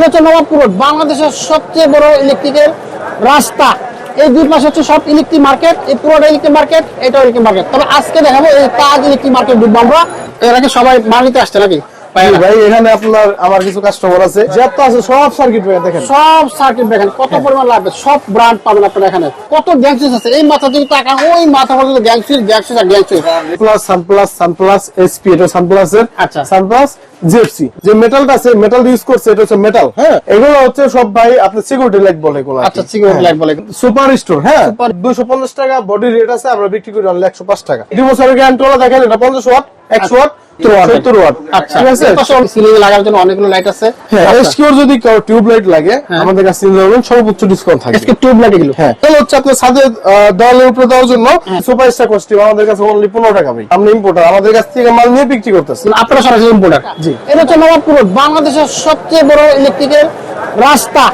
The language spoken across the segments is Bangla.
এটা হচ্ছে নবাবপুর রোড বাংলাদেশের সবচেয়ে বড় ইলেকট্রিকের রাস্তা। এই দুই পাশে হচ্ছে সব ইলেকট্রিক মার্কেট, এই পুরোটা ইলেকট্রিক মার্কেট এটা ইলেকট্রিক মার্কেট। তবে আজকে দেখাবো এই তাজ ইলেকট্রিক মার্কেট ঢুকবো আমরা এর আগে সবাই মার্কেটে আসছে নাকি? ভাই এখানে আপনার আমার কিছু কাস্টমার আছে। যত আছে সব সার্কিট দেখেন। সব সার্কিট দেখেন কত পরিমাণ লাগবে? সব ব্র্যান্ড পাবেন আপনারা এখানে। কত গ্যাংসিস আছে? এই মাথা যদি টাকা ওই মাথা পর্যন্ত গ্যাংসিস গ্যাংসিস আর গ্যাংসিস প্লাস সানপ্লাস সানপ্লাস এসপি এটা সানপ্লাস এর। আচ্ছা। সানপ্লাস জিএফসি যে মেটালটা আছে মেটাল ইউজ করছে এটা হচ্ছে মেটাল হ্যাঁ? এগুলো হচ্ছে সব ভাই আপনি সিকিউরিটি লাইট বলে এগুলো আচ্ছা সিকিউরিটি লাইট বলে সুপার স্টোর হ্যাঁ? Super- দুশো পঞ্চাশ টাকা বডি রেট আছে আমরা বিক্রি করি অনলি একশো পাঁচ টাকা। দুই বছরের গ্যারান্টি ওয়ালা দেখেন এটা পঞ্চাশ ওয়াট একশো ওয়াট। সত্তর ওয়াট। আচ্ছা ঠিক আছে? সিলিং লাগার জন্য অনেকগুলো লাইট আছে। এসকিউর যদি টিউব লাইট লাগে আমাদের কাছে নিতে সর্বোচ্চ ডিসকাউন্ট থাকবে। আজকে টিউব লাইট এগুলো। হ্যাঁ। তাহলে হচ্ছে আপনার সাথে আহ, উপরে দেওয়ার জন্য। সুপার স্টার কস্টিউম আমাদের কাছে অনলি পনেরো টাকা ভাই। আমরা ইম্পোর্টার আমাদের কাছ থেকে মাল নিয়ে বিক্রি করতেছি। আপনারা সরাসরি ইম্পোর্টার জি। এটা হচ্ছে নবাবপুর বাংলাদেশের সবচেয়ে বড় ইলেকট্রিকের রাস্তা।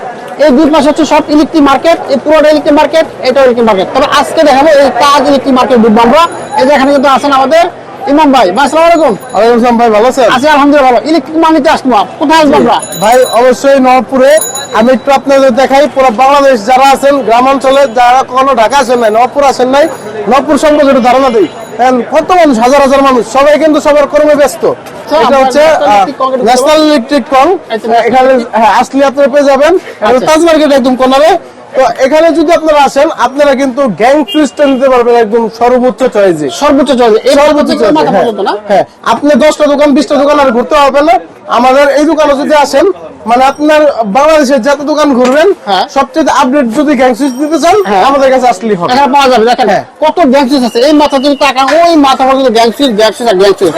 এই দুই পাশে হচ্ছে সব ইলেকট্রিক মার্কেট এই পুরোটা ইলেকট্রিক মার্কেট এটাও ইলেকট্রিক মার্কেট তবে আজকে দেখাবো এই তাজ ইলেকট্রিক মার্কেট আমরা এই যে এখানে কিন্তু আছেন আমাদের ইমাম ভাই ভাই আসসালামু আলাইকুম। ওয়ালাইকুম আসসালাম ভাই ভালো আছেন? আছি আলহামদুলিল্লাহ ভালো। ইলেকট্রিক মাল নিতে আসব কোথায় আসব আমরা? ভাই অবশ্যই নবপুরে আমি একটু আপনাদের দেখাই পুরো বাংলাদেশ যারা আছেন গ্রাম অঞ্চলে যারা কখনো ঢাকা আসেন নাই নবপুর আসেন নাই নবপুর সম্পর্কে একটু ধারণা দিই। কত মানুষ হাজার হাজার মানুষ সবাই কিন্তু সবার কর্মে ব্যস্ত। এটা হচ্ছে ন্যাশনাল ইলেকট্রিক কং। এখানে আসলে আপনারা পেয়ে যাবেন। আচ্ছা। তাজ মার্কেট একদম কর্নারে তো এখানে যদি আপনারা আসেন আপনারা কিন্তু গ্যাং সুইচটা নিতে পারবেন একদম সর্বোচ্চ চয়েজে সর্বোচ্চ চয়েজে এই সর্বোচ্চ সর্বোচ্চ হ্যাঁ। হ্যাঁ। আপনি দশটা দোকান বিশটা দোকান আর ঘুরতে হবে না। আমাদের এই দোকানে যদি আসেন মানে আপনার বাংলাদেশের যত দোকান ঘুরবেন হ্যাঁ। সবচেয়ে আপডেট যদি গ্যাং সুইচ দিতে চান হ্যাঁ। আমাদের কাছে আসলেই হবে। এখানে পাওয়া যাবে দেখেন হ্যাঁ। কত গ্যাংসিস আছে। এই মাথা যদি টাকা ওই মাথা পর্যন্ত গ্যাংসিস গ্যাংসিস আর গ্যাংসিস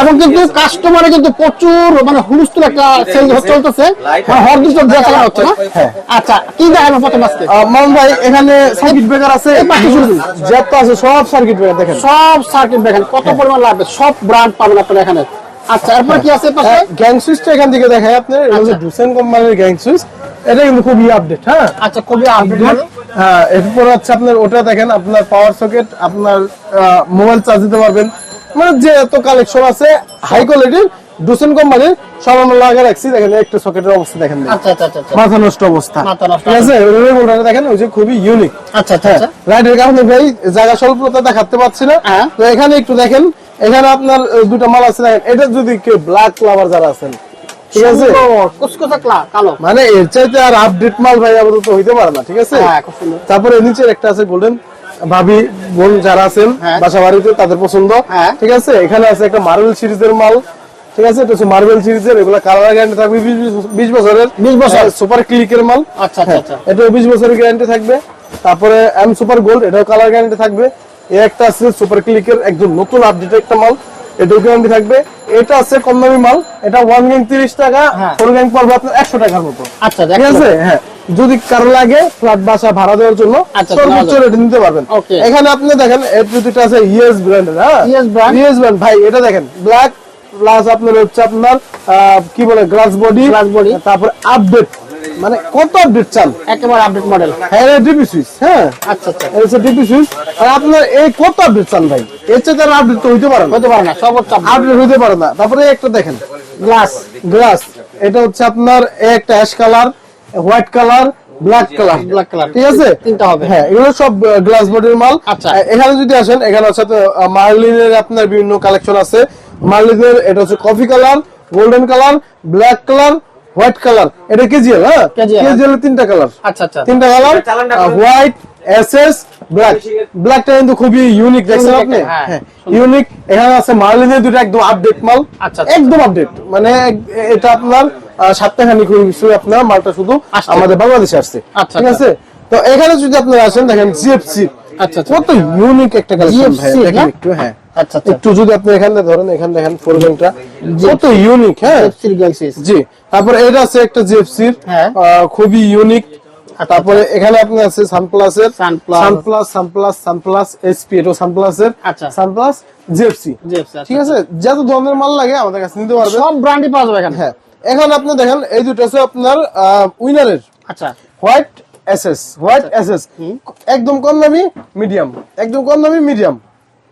এবং কিন্তু কাস্টমারে কিন্তু প্রচুর মানে হুলস্থুল একটা সেল চলতেছে। মানে হরদুষ্ট দেওয়া চালানো হচ্ছে না? হ্যাঁ। আচ্ছা কি দেখাবো প্রথম আজকে? মামুন ভাই এখানে সার্কিট ব্রেকার আছে। যত আছে সব সার্কিট ব্রেকার দেখেন। সব সার্কিট দেখেন কত পরিমাণ লাগবে সব ব্র্যান্ড পাবেন আপনারা এখানে। আচ্ছা এরপর কি আছে পাশে? গ্যাং সুইচটা এখান থেকে দেখায় আপনার এটা হচ্ছে ডুসেন কোম্পানির গ্যাং সুইচ। এটা কিন্তু খুবই আপডেট হ্যাঁ? আচ্ছা খুবই আপডেট হ্যাঁ এরপর হচ্ছে আপনার ওটা দেখেন আপনার পাওয়ার সকেট আপনার মোবাইল চার্জ দিতে পারবেন। মানে যে এত কালেকশন আছে হাই কোয়ালিটির ডুসেন কোম্পানির সব আমরা লাগা রাখছি। দেখেন একটা সকেটের অবস্থা দেখেন আচ্ছা আচ্ছা আচ্ছা। মাথা নষ্ট অবস্থা। ঠিক আছে? দেখেন ওই যে খুবই ইউনিক আচ্ছা রাইডের কারণে ভাই জায়গা স্বল্পতা দেখাতে পাচ্ছি না। হ্যাঁ। তো এখানে একটু দেখেন এখানে আপনার দুটো মাল আছে দেখেন। এটা যদি কেউ ব্ল্যাক লাভার যারা আছেন ঠিক আছে? মানে এর চাইতে আর আপডেট মাল ভাই আপাতত হইতে পারে না ঠিক আছে? হ্যাঁ তারপরে নিচের একটা আছে গোল্ডেন ভাবি বোন যারা আছেন হ্যাঁ। বাসা বাড়িতে তাদের পছন্দ। হ্যাঁ। ঠিক আছে? এখানে আছে একটা মার্বেল সিরিজের মাল। ঠিক আছে? এটা হচ্ছে মার্বেল সিরিজের এগুলো কালার গ্যারান্টি থাকবে। বিশ বছরের 20 বছর। সুপার ক্লিকের মাল। আচ্ছা আচ্ছা আচ্ছা। এটা বিশ বছরের গ্যারান্টি থাকবে। তারপরে এম সুপার গোল্ড এটাও কালার গ্যারান্টি থাকবে। এ একটা আছে সুপার ক্লিকের একদম নতুন আপডেট একটা মাল। এটাও গ্যারান্টি থাকবে। এটা আছে কম দামি মাল। এটা ওয়ান গ্যাং তিরিশ টাকা হ্যাঁ। ফোর গ্যাং পড়বে আপনার একশো টাকার মতো। আচ্ছা ঠিক আছে? হ্যাঁ যদি কারও লাগে ফ্ল্যাট বাসা ভাড়া দেওয়ার জন্য আচ্ছা, সর্বোচ্চ রেট নিতে পারবেন। এখানে আপনি দেখেন এর দুটো আছে ইএস ব্র্যান্ডের হ্যাঁ? Brand? ইএস ব্র্যান্ড ভাই এটা দেখেন ব্ল্যাক প্লাস আপনার হচ্ছে আপনার কি বলে গ্লাস বডি Glass body। তারপর আপডেট মানে কত আপডেট চান? একেবারে আপডেট মডেল হ্যাঁ ডিপি সুইচ হ্যাঁ। আচ্ছা আচ্ছা। এটা ডিপি সুইচ আর আপনার এই কত আপডেট চান ভাই? এর চেয়ে আপডেট তো হইতে পারে না। হতে পারে না সর্বোচ্চ আপডেট হইতে পারে না। তারপরে একটা দেখেন। গ্লাস গ্লাস এটা হচ্ছে আপনার একটা ash colour white colour black colour black colour ঠিক আছে? তিনটা হবে। হ্যাঁ এগুলো সব গ্লাস বডির মাল। আচ্ছা। এখানে যদি আসেন এখানে হচ্ছে মার্লিনের আপনার বিভিন্ন কালেকশন আছে। মার্লিনের এটা হচ্ছে coffee colour golden colour black colour white colour এটা কেজিএল হ্যাঁ? কেজিএল তিনটা কালার আচ্ছা আচ্ছা। তিনটা কালার হোয়াইট এসএস ব্ল্যাক ব্ল্যাকটা কিন্তু খুবই ইউনিক দেখছেন আপনি? হ্যাঁ। ইউনিক এখানে আছে মার্লিনের দুটো একদম আপডেট মাল। আচ্ছা, আচ্ছা। একদম আপডেট মানে এটা আপনার আহ, সপ্তাহখানিক হয়েছে আপনার মালটা শুধু আমাদের বাংলাদেশে আসছে। আচ্ছা, ঠিক আছে? তো এখানে যদি আপনারা আসেন দেখেন জিএফসি আচ্ছা, আচ্ছা। কত ইউনিক একটা কালেকশন ভাই দেখেন একটু হ্যাঁ। আচ্ছা আচ্ছা। একটু যদি আপনি এখানে ধরেন এখানে দেখেন ফোর কত ইউনিক হ্যাঁ? জি তারপরে এটা আছে একটা জিএফসির। খুবই ইউনিক তারপরে এখানে আপনি আছে সানপ্লাসের Sunplus। Sunplus Sunplus Sunplus SP এটা সানপ্লাসের আচ্ছা। সানপ্লাস জিএফসি জিএফসি ঠিক আছে? যত ধরনের মাল লাগে আমাদের কাছে নিতে পারবেন সব ব্র্যান্ডই পাওয়া যাবে এখানে। হ্যাঁ। এখন আপনি দেখেন এই দুটো আছে আপনার উইনারের আচ্ছা। হোয়াইট এসএস হোয়াইট এসএস একদম কম দামি মিডিয়াম একদম কম দামি মিডিয়াম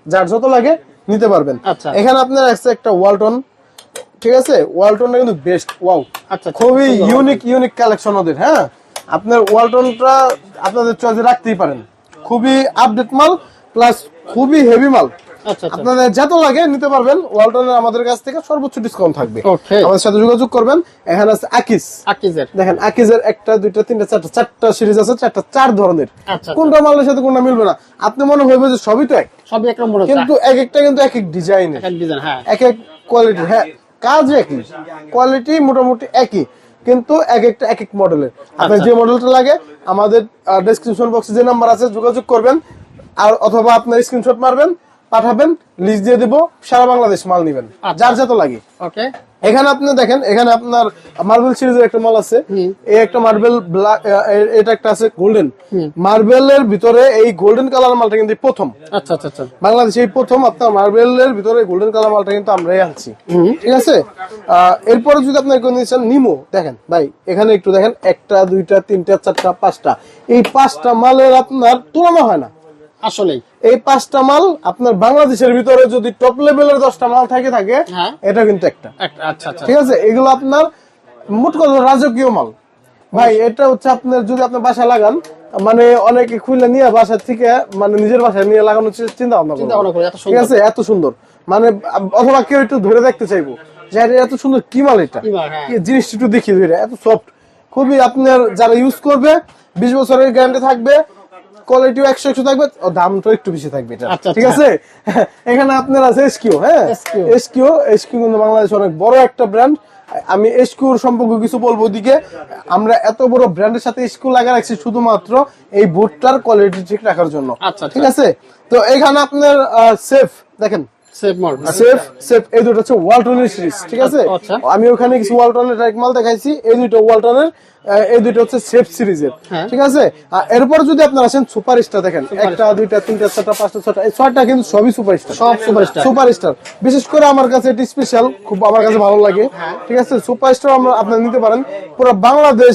যার যত লাগে নিতে পারবেন। আচ্ছা। এখানে আপনার আছে একটা ওয়ালটন ঠিক আছে? ওয়ালটনটা কিন্তু বেস্ট ওয়াও আচ্ছা, খুবই ইউনিক ইউনিক কালেকশন ওদের হ্যাঁ? আপনার ওয়ালটনটা আপনাদের চয়েসে রাখতেই পারেন। খুবই আপডেট মাল প্লাস খুবই হেভি মাল। আচ্ছা আচ্ছা আপনাদের যত লাগে নিতে পারবেন। ওয়ালটনের আমাদের কাছ থেকে সর্বোচ্চ ডিসকাউন্ট থাকবে। আমাদের সাথে যোগাযোগ করবেন। এখানে আছে আকিস আকিজের দেখেন আকিজের একটা দুইটা তিনটা চারটা চারটা সিরিজ আছে চারটা চার ধরনের। আচ্ছা। কোনটা মালের সাথে কোনটা মিলবে না। আপনি মনে হইবে যে সবই তো এক। সবই এক নম্বর কিন্তু এক একটা কিন্তু এক এক ডিজাইন হ্যাঁ। এক এক কোয়ালিটি হ্যাঁ। কাজ একই। কোয়ালিটি মোটামুটি একই। কিন্তু এক একটা এক এক মডেলের আপনার আচ্ছা। যে মডেলটা লাগে আমাদের ডেসক্রিপশন বক্সে যে নাম্বার আছে যোগাযোগ করবেন। আর অথবা আপনার স্ক্রিনশট মারবেন। পাঠাবেন লিস্ট দিয়ে দিব সারা বাংলাদেশ মাল নিবেন। আচ্ছা। যার যত লাগে। ওকে এখানে আপনি দেখেন এখানে আপনার মার্বেল সিরিজের একটা মাল আছে। এই একটা মার্বেল ব্ল্যাক এটা একটা আছে গোল্ডেন মার্বেলের ভিতরে এই গোল্ডেন কালার মালটা কিন্তু প্রথম। আচ্ছা আচ্ছা আচ্ছা। বাংলাদেশে এই প্রথম আপনার মার্বেলের ভিতরে গোল্ডেন কালার মালটা কিন্তু আমরাই আনছি। ঠিক আছে? এরপরে যদি আপনার কোনো নিচ্ছেন নিমো দেখেন ভাই এখানে একটু দেখেন একটা দুইটা তিনটা চারটা পাঁচটা। এই পাঁচটা মালের আপনার তুলনা হয় না। আসলেই। এই পাঁচটা মাল আপনার বাংলাদেশের ভিতরে যদি টপ লেভেলের দশটা মাল থাকে থাকে হ্যাঁ। এটা কিন্তু একটা। আচ্ছা আচ্ছা। ঠিক আছে? এগুলো আপনার মোট কথা রাজকীয় মাল। ভাই এটা হচ্ছে আপনার যদি আপনার বাসা লাগান মানে অনেকে খুলে নিয়ে বাসা থেকে মানে নিজের বাসায় নিয়ে লাগানোর চিন্তা ভাবনা করে, ঠিক আছে? এত সুন্দর। মানে অথবা কেউ একটু ধরে দেখতে চাইব যে এত সুন্দর কি মাল এটা? হ্যাঁ। জিনিসটা একটু দেখি ধরে এত সফট খুবই আপনার যারা ইউজ করবে বিশ বছরের গ্যারান্টি থাকবে কোয়ালিটিও একশো একশো থাকবে দামটাও দামটা একটু বেশি থাকবে এটা। আচ্ছা, ঠিক আচ্ছা। আছে? এখানে আপনার আছে এসকিউ হ্যাঁ? এসকিও এসকিউ এসকিউ কিন্তু বাংলাদেশ অনেক বড় একটা ব্র্যান্ড আমি এসকিউর সম্পর্কে কিছু বলব ওদিকে। আমরা এত বড় ব্র্যান্ডের সাথে এসকিউ লাগা রাখছি শুধুমাত্র এই বুটটার কোয়ালিটি ঠিক রাখার জন্য। আচ্ছা। ঠিক আছে? তো এখানে আপনার সেফ দেখেন। সেফ সেফ এই দুটো হচ্ছে ওয়ালটনের সিরিজ ঠিক আছে? আচ্ছা। আমি ওখানে কিছু ওয়ালটনের ট্রাইক মাল দেখাইছি এই দুটো ওয়ালটনের এই দুটো হচ্ছে সেফ সিরিজের হ্যাঁ। ঠিক আছে? এরপর যদি আপনার আসেন সুপার স্টার দেখেন একটা দুইটা তিনটা চারটা পাঁচটা ছটা এই ছয়টা কিন্তু সবই সুপার স্টার সব সুপারস্টার সুপার স্টার বিশেষ করে আমার কাছে এটি স্পেশাল খুব আমার কাছে ভালো লাগে ঠিক আছে? সুপার স্টার আমরা আপনারা নিতে পারেন। পুরো বাংলাদেশ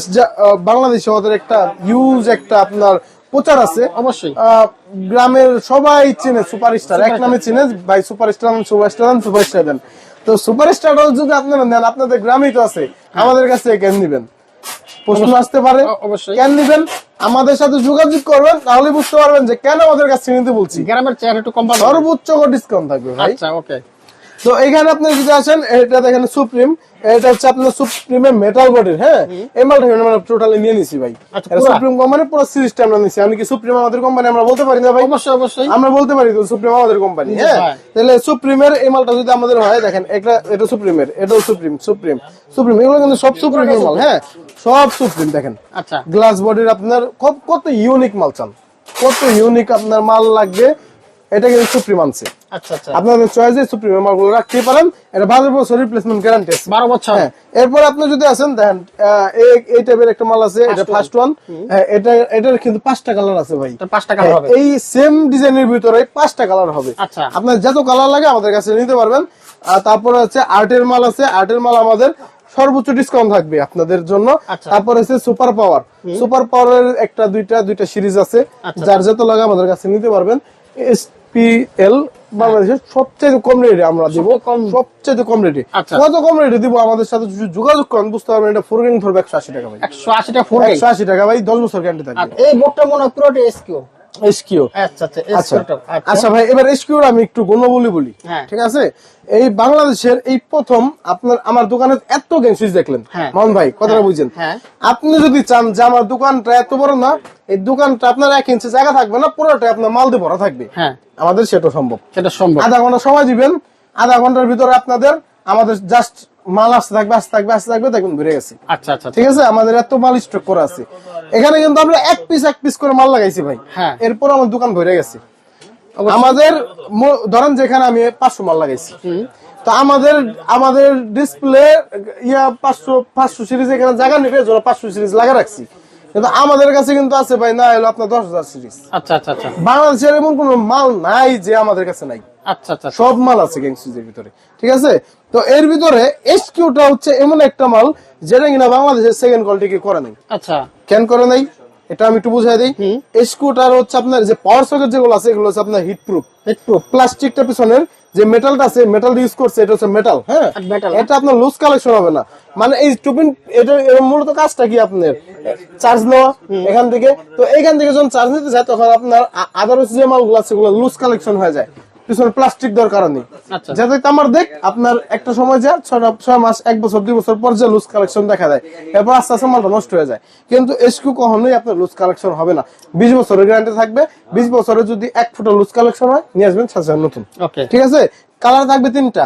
বাংলাদেশে ওদের একটা ইউজ একটা আপনার প্রচার আছে। অবশ্যই। গ্রামের সবাই চেনে সুপার স্টার এক নামে চেনে ভাই super star super star super star দেন। তো সুপার স্টারও যদি আপনারা নেন আপনাদের গ্রামেই তো আছে। আমাদের কাছে কেন নিবেন? প্রশ্ন আসতে পারে। অবশ্যই। কেন নিবেন? আমাদের সাথে যোগাযোগ করবেন তাহলে বুঝতে পারবেন যে কেন আমাদের কাছে নিতে বলছি। গ্রামের চেয়ার একটু কম? সর্বোচ্চ ডিসকাউন্ট থাকবে আচ্ছা ওকে। তো এখানে আপনি যদি আসেন এটা দেখেন সুপ্রিম এটা হচ্ছে আপনার সুপ্রিমের মেটাল বডির হ্যাঁ? এই মালটা আমরা টোটালি নিয়ে নিছি ভাই। আচ্ছা, সুপ্রিম কোম্পানি পুরো সিরিজটা আমরা নিছি। আমি কি সুপ্রিম আমাদের কোম্পানি আমরা বলতে পারি না ভাই? অবশ্যই অবশ্যই। আমরা বলতে পারি তো সুপ্রিম আমাদের কোম্পানি হ্যাঁ। তাহলে সুপ্রিমের এই মালটা যদি আমাদের হয় দেখেন এটা এটা সুপ্রিমের এটাও সুপ্রিম সুপ্রিম সুপ্রিম এগুলো কিন্তু সব সুপ্রিমের মাল হ্যাঁ? সব সুপ্রিম দেখেন। আচ্ছা। গ্লাস বডির আপনার কত ইউনিক মাল চান। কত ইউনিক আপনার মাল লাগবে। এটা কিন্তু সুপ্রিম আনছে। আচ্ছা আচ্ছা। আপনাদের চয়েসে সুপ্রিমের মালগুলো পারেন এটা বারো বছর রিপ্লেসমেন্ট গ্যারান্টি আছে। বারো বছর। হ্যাঁ এরপর আপনি যদি আসেন দেখেন এই- টাইপের একটা মাল আছে এটা ফার্স্ট ওয়ান এটা এটার কিন্তু পাঁচটা কালার আছে ভাই। এটা পাঁচ টাকা হবে। এই সেম ডিজাইনের ভিতরে পাঁচটা কালার হবে। আচ্ছা। আপনার যত কালার লাগে আমাদের কাছে নিতে পারবেন। আর তারপরে হচ্ছে আর্টের মাল আছে আর্টের মাল আমাদের সর্বোচ্চ ডিসকাউন্ট থাকবে আপনাদের জন্য। আচ্ছা। তারপর হচ্ছে সুপার পাওয়ার সুপার পাওয়ারের একটা দুইটা দুইটা সিরিজ আছে। আচ্ছা। যার যত লাগে আমাদের কাছে নিতে পারবেন। এসপিএল বাংলাদেশের সবচেয়ে কম রেটে আমরা দিব। সবচেয়ে কম- রেটে আচ্ছা। কত কম রেটে দিব আমাদের সাথে? যোগাযোগ করেন বুঝতে পারবেন এটা ফোর গ্যাং ধরবে একশো আশি টাকা ভাই। একশো আশি টাকা ফোর একশো আশি টাকা ভাই দশ বছর গ্যারান্টি থাকবে। এই বোর্ডটা মনে হয় পুরোটা এসকিউ এসকিউ আচ্ছা আচ্ছা আচ্ছা। আচ্ছা। ভাই এবার এসকিউর আমি একটু গুণবলী বলি হ্যাঁ। ঠিক আছে? এই বাংলাদেশের এই প্রথম আপনার আমার দোকানে এত গেম দেখলেন। মোহন ভাই কথাটা বুঝছেন? হ্যাঁ। আপনি যদি চান যে আমার দোকানটা এত বড় না এই দোকানটা আপনার এক ইঞ্চি জায়গা থাকবে না পুরোটাই আপনার মাল দিয়ে ভরা থাকবে। হ্যাঁ। আমাদের সেটা সম্ভব। সেটা সম্ভব। আধা ঘণ্টা সময় দিবেন আধা ঘণ্টার ভিতরে আপনাদের আমাদের জাস্ট মাল আসতে থাকবে আসতে থাকবে আসতে থাকবে দেখুন ঘুরে গেছে। আচ্ছা আচ্ছা ঠিক আছে? আমাদের এত মাল স্টক করা আছে। এখানে কিন্তু আমরা এক পিস এক পিস করে মাল লাগাইছি ভাই। হ্যাঁ। এরপর আমার দোকান ভরে গেছে। আমাদের ধরেন যেখানে আমি পাঁচশো মাল লাগাইছি। তো আমাদের আমাদের ডিসপ্লে ইয়া পাঁচশো পাঁচশো সিরিজ এখানে জায়গা নেবে পাঁচশো সিরিজ লাগা রাখছি। কিন্তু আমাদের কাছে কিন্তু আছে ভাই না এলো আপনার দশ হাজার সিরিজ আচ্ছা আচ্ছা আচ্ছা। বাংলাদেশের এমন কোন মাল নাই যে আমাদের কাছে নাই। আচ্ছা আচ্ছা সব মাল আছে গ্যাংসুজের ভিতরে ঠিক আছে? তো এর ভিতরে এসকিউটা হচ্ছে এমন একটা মাল যেটা কিনা বাংলাদেশের সেকেন্ড কোয়ালিটি করে নাই। আচ্ছা। কেন করে নাই? এটা আমি একটু বুঝাই দিই। এই স্ক্রুটার হচ্ছে আপনার যে পাওয়ার সকেট যেগুলো আছে এগুলো হচ্ছে আপনার হিট প্রুফ একটু প্লাস্টিকটা পিছনের যে মেটালটা আছে মেটাল ইউজ করছে এটা হচ্ছে মেটাল হ্যাঁ? এটা আপনার লুজ কালেকশন হবে না। মানে এই টুপিন এটা এর মূলত কাজটা কি আপনার? চার্জ নেওয়া এখান থেকে। তো এখান থেকে যখন চার্জ নিতে যায় তখন আপনার আদার্স যে মালগুলো আছে সেগুলো লুজ কালেকশন হয়ে যায়। পিছনে প্লাস্টিক দরকার নেই। আচ্ছা। যাতে তামার দেখ আপনার একটা সময় যায় ছয় ছয় মাস এক বছর দুই বছর পর যে লুজ কালেকশন দেখা যায় এরপর আস্তে আস্তে মালটা নষ্ট হয়ে যায়। কিন্তু এসকু কখনোই আপনার লুজ কালেকশন হবে না। বিশ বছরের গ্যারান্টি থাকবে। বিশ বছরে যদি এক ফুটা লুজ কালেকশন হয় নিয়ে আসবেন সাথে নতুন। ঠিক আছে? কালার থাকবে তিনটা।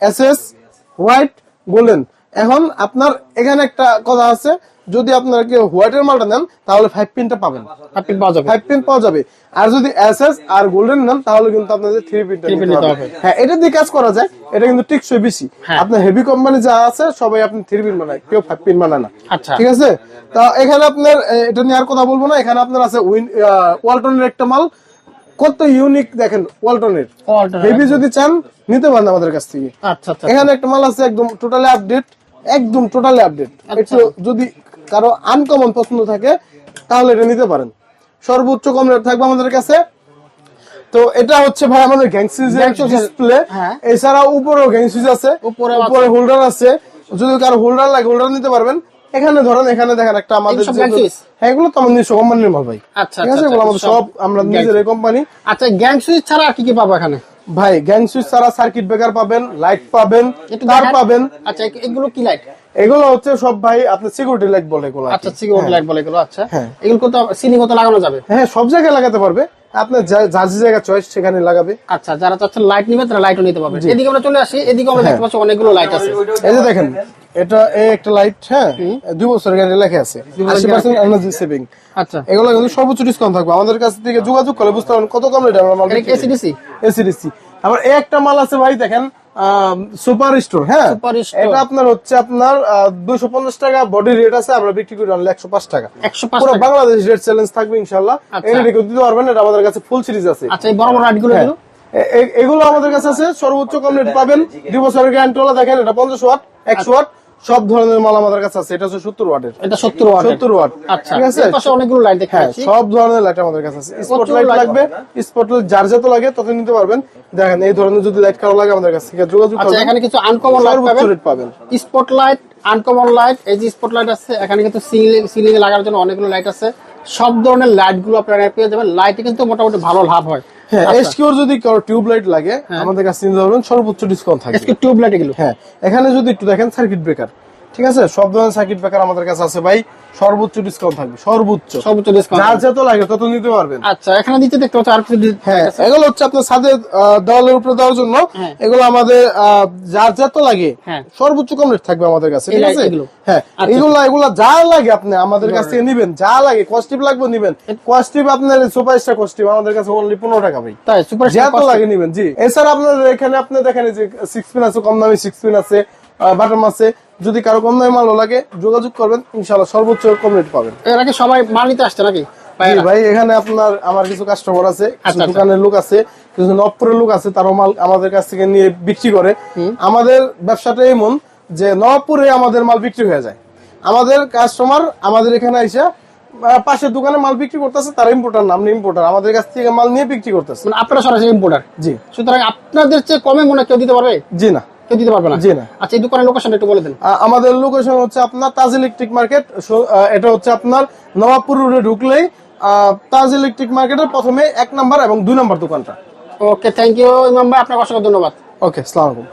এস এস হোয়াইট গোল্ডেন এখন আপনার এখানে একটা কথা আছে যদি আপনারা কেউ হোয়াইটের মালটা নেন তাহলে ফাইভ পিনটা পাবেন। আপনি পাওয়া যাবে। ফাইভ পিন পাওয়া যাবে। আর যদি এস এস আর গোল্ডেন নেন তাহলে কিন্তু আপনাদের থ্রি পিনটা। হ্যাঁ এটা দিয়ে কাজ করা যায় এটা কিন্তু টিকসই বেশি। হ্যাঁ। আপনার হেভি কোম্পানি যা আছে সবাই আপনি থ্রি পিন বানায় কেউ ফাইভ পিন বানায় না। আচ্ছা। ঠিক আছে? তা এখানে আপনার এটা নিয়ে আর কথা বলব না। এখানে আপনার আছে উইন ওয়ালটনের একটা মাল। কত ইউনিক দেখেন ওয়ালটনের হেভি যদি চান নিতে পারেন আমাদের কাছ থেকে। আচ্ছা আচ্ছা এখানে একটা মাল আছে একদম টোটালি আপডেট একদম টোটালি আপডেট আচ্ছা। একটু যদি কারও আনকমন পছন্দ থাকে তাহলে এটা নিতে পারেন। সর্বোচ্চ কম রেট থাকবে আমাদের কাছে। তো এটা হচ্ছে ভাই আমাদের Gangsys-এর- ডিসপ্লে। এছাড়া উপরেও গ্যাংসিজ আছে উপরে হোল্ডার আছে। যদি কারও হোল্ডার লাগে হোল্ডার নিতে পারবেন। এখানে ধরেন এখানে দেখেন একটা আমাদের হ্যাঁ এগুলো তো আমাদের নিজস্ব কোম্পানির মাল ভাই। আচ্ছা, ঠিক আছে? আচ্ছা, এগুলো আমাদের আচ্ছা, সব আমরা নিজের কোম্পানি আচ্ছা গ্যাং সুইচ ছাড়া আর কি কি পাবো এখানে? ভাই গ্যাং সুইচ ছাড়া সার্কিট ব্রেকার পাবেন লাইট পাবেন তার পাবেন। আচ্ছা এগুলো কি লাইট এগুলো হচ্ছে সব ভাই আপনার সিকিউরিটি লাইট বলে এগুলো আচ্ছা সিকিউরিটি লাইট বলে এগুলো আচ্ছা। হ্যাঁ। এগুলো তো সিলিং তো লাগানো যাবে? হ্যাঁ সব জায়গায় লাগাতে পারবে। আপনার যা- যে জায়গা চয়েস সেখানে লাগাবে। আচ্ছা যারা চাচ্ছেন লাইট নিবে তারা লাইটও নিতে পারবে। এদিকে আমরা চলে আসি এদিকে আমরা দেখতে পাচ্ছি অনেকগুলো লাইট আছে। এই যে দেখেন এটা এই একটা লাইট হ্যাঁ দুই বছর গ্যারান্টি লেখা আছে। আশি পার্সেন্ট এনার্জি সেভিং আচ্ছা। এগুলো কিন্তু সর্বোচ্চ ডিসকাউন্ট থাকবে। আমাদের কাছ থেকে যোগাযোগ করলে বুঝতে পারবেন কত কম রেটে আমরা মাল এসিডিসি এসিডিসি আবার এই একটা মাল আছে ভাই দেখেন সুপার স্টোর হ্যাঁ? এটা আপনার হচ্ছে আপনার দুশো পঞ্চাশ টাকা বডি রেট আছে আমরা বিক্রি করি অনলি একশো পাঁচ টাকা। পুরো বাংলাদেশ রেট চ্যালেঞ্জ থাকবে ইনশাল্লাহ আচ্ছা। এটা রেখে দিতে পারবেন এটা আমাদের কাছে ফুল সিরিজ আছে। আচ্ছা বড় বড় লাইট হ্যাঁ। এগুলো? আমাদের কাছে আছে সর্বোচ্চ কম রেট পাবেন। দুই বছরের গ্যারান্টি দেখেন এটা পঞ্চাশ ওয়াট একশো ওয়াট সব ধরনের মাল আমাদের কাছে আছে। এটা হচ্ছে সত্তর ওয়াটের। এটা সত্তর ওয়াট সত্তর ওয়াট। আচ্ছা ঠিক আছে? অনেকগুলো লাইট হ্যাঁ সব ধরনের লাইট আমাদের কাছে আছে। স্পট লাইট লাগবে। স্পট লাইট যার যত লাগে তত নিতে পারবেন। দেখেন এই ধরনের যদি লাইট কারও লাগে আমাদের কাছ যোগাযোগ আচ্ছা করবেন। এখানে কিছু আনকমন লাইট পাবেন। স্পট লাইট আনকমন লাইট এই যে স্পট লাইট আছে এখানে কিন্তু সিলিং সিলিং এ লাগানোর জন্য অনেকগুলো লাইট আছে। সব ধরনের লাইটগুলো আপনারা পেয়ে যাবেন। লাইটে কিন্তু মোটামুটি ভালো লাভ হয়। হ্যাঁ এসকিউর যদি কারও টিউব লাইট লাগে আমাদের কাছে নিতে পারবেন সর্বোচ্চ ডিসকাউন্ট থাকে টিউব লাইট এগুলো হ্যাঁ এখানে যদি একটু দেখেন সার্কিট ব্রেকার ঠিক আছে? সব ধরনের সার্কিট ব্রেকার আমাদের কাছে আছে ভাই। সর্বোচ্চ ডিসকাউন্ট থাকবে সর্বোচ্চ। সর্বোচ্চ ডিসকাউন্ট যার যত লাগে তত নিতে পারবেন। আচ্ছা এখানে দিতে দেখতে পাচ্ছি আর কিছু হ্যাঁ এগুলো হচ্ছে আপনার আহ, দেওয়ালের উপরে দেওয়ার জন্য। হ্যাঁ। এগুলো আমাদের যার যত লাগে হ্যাঁ। সর্বোচ্চ কম রেট থাকবে আমাদের কাছে ঠিক আছে? এগুলো? হ্যাঁ আচ্ছা। এগুলো এগুলো যা লাগে আপনি আমাদের কাছ থেকে নিবেন যা লাগে কস্টিপ লাগবে নিবেন। কস্টিপ আপনার সুপার স্টার কস্টিপ আমাদের কাছে অনলি পনেরো টাকা ভাই। তাই সুপার যত লাগে নিবেন জি। এছাড়া আপনার এখানে আপনি দেখেন যে সিক্স পিন আছে কম দামি সিক্স পিন আছে বাটন আছে। যদি কারও কম দামি মালও লাগে যোগাযোগ করবেন ইনশাল্লাহ সর্বোচ্চ কম রেট পাবেন। এর আগে সবাই মাল নিতে আসছে নাকি? ভাই এখানে আপনার আমার কিছু কাস্টমার আছে আচ্ছা, আচ্ছা। দোকানের লোক আছে কিছু নবপুরের লোক আছে তারাও মাল আমাদের কাছ থেকে নিয়ে বিক্রি করে। আমাদের ব্যবসাটা এমন যে নবপুরে আমাদের মাল বিক্রি হয়ে যায়। আমাদের কাস্টমার আমাদের এখানে আইসা পাশের দোকানে মাল বিক্রি করতেছে তারা ইম্পোর্টার নাম ইম্পোর্টার আমাদের কাছ থেকে মাল নিয়ে বিক্রি করতেছে। মানে আপনারা সরাসরি ইম্পোর্টার জি। সুতরাং আপনাদের চেয়ে কমে মনে কেউ দিতে পারবে? জি না। কেউ দিতে পারবে না? জি না। আচ্ছা এই দোকানের লোকেশন একটু বলে দেন। আমাদের লোকেশন হচ্ছে আপনার তাজ ইলেকট্রিক মার্কেট। এটা হচ্ছে আপনার নবাবপুর রোডে ঢুকলেই তাজ ইলেকট্রিক মার্কেটের প্রথমে এক নাম্বার এবং দুই নাম্বার দোকানটা। ওকে থ্যাংক ইউ ইমাম ভাই আপনাকে অসংখ্য ধন্যবাদ। ওকে সালাম আলাইকুম।